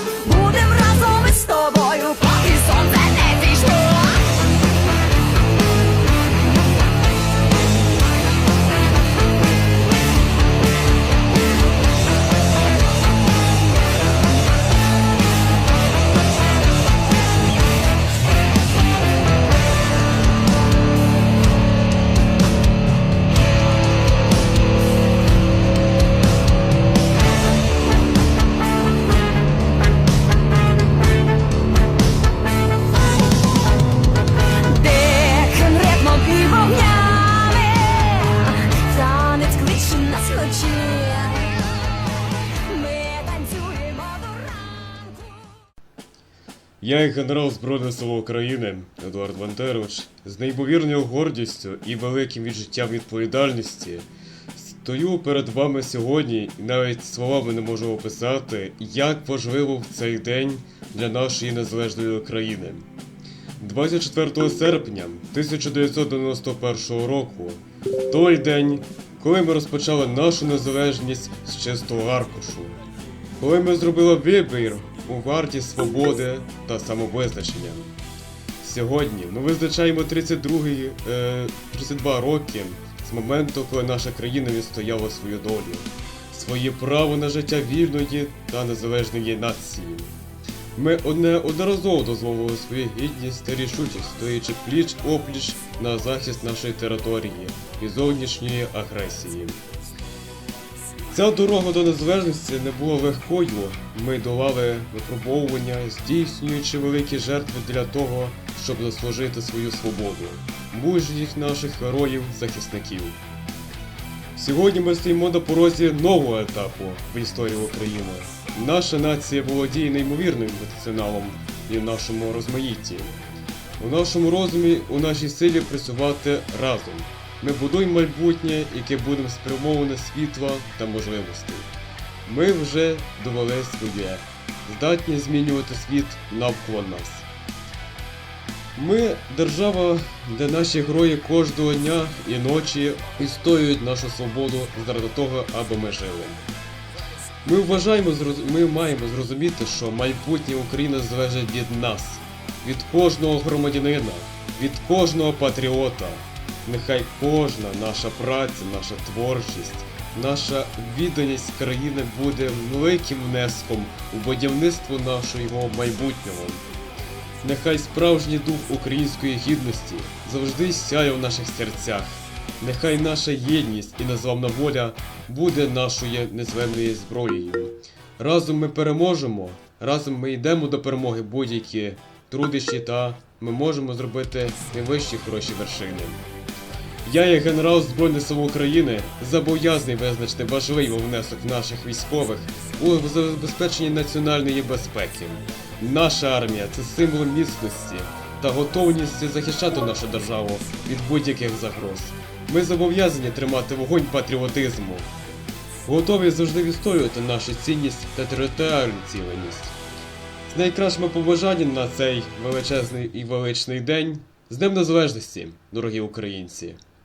Oh. Я, як генерал Збройних сил України Едуард Вантерович, з неймовірною гордістю і великим відчуттям відповідальності стою перед вами сьогодні і навіть словами не можу описати, як важливо в цей день для нашої незалежної України. 24 серпня 1991 року, той день, коли ми розпочали нашу незалежність з чистого аркушу, коли ми зробили вибір у варті свободи та самовизначення. Сьогодні ми визначаємо 32, е, 32 роки з моменту, коли наша країна відстояла свою долю, своє право на життя вільної та незалежної нації. Ми одне одноразово дозволили свою гідність та рішучість, стоячи пліч опліч на захист нашої території і зовнішньої агресії. Ця дорога до незалежності не була легкою. Ми долали випробовування, здійснюючи великі жертви для того, щоб заслужити свою свободу, мужніх наших героїв-захисників. Сьогодні ми стоїмо на порозі нового етапу в історії України. Наша нація володіє неймовірним потенціалом і в нашому розмаїтті. У нашому розумі, у нашій силі працювати разом. Ми будуємо майбутнє, яке буде спрямоване світла та можливостей. Ми вже довели своє, здатні змінювати світ навколо нас. Ми держава, де наші герої кожного дня і ночі відстоюють нашу свободу заради того, аби ми жили. Ми вважаємо, ми маємо зрозуміти, що майбутнє України залежить від нас, від кожного громадянина, від кожного патріота. Нехай кожна наша праця, наша творчість, наша відданість країни буде великим внеском у будівництво нашого майбутнього. Нехай справжній дух української гідності завжди сяє в наших серцях. Нехай наша єдність і незламна воля буде нашою незламною зброєю. Разом ми переможемо, разом ми йдемо до перемоги будь-які трудищі та ми можемо зробити найвищі хороші вершини. Я, як генерал Збройних сил України, зобов'язаний визначити важливий внесок наших військових у забезпеченні національної безпеки. Наша армія це символ міцності та готовності захищати нашу державу від будь-яких загроз. Ми зобов'язані тримати вогонь патріотизму, готові завжди відстоювати нашу цінність та територіальну ціленість. З найкращими побажаннями на цей величезний і величний день з Днем Незалежності, дорогі українці!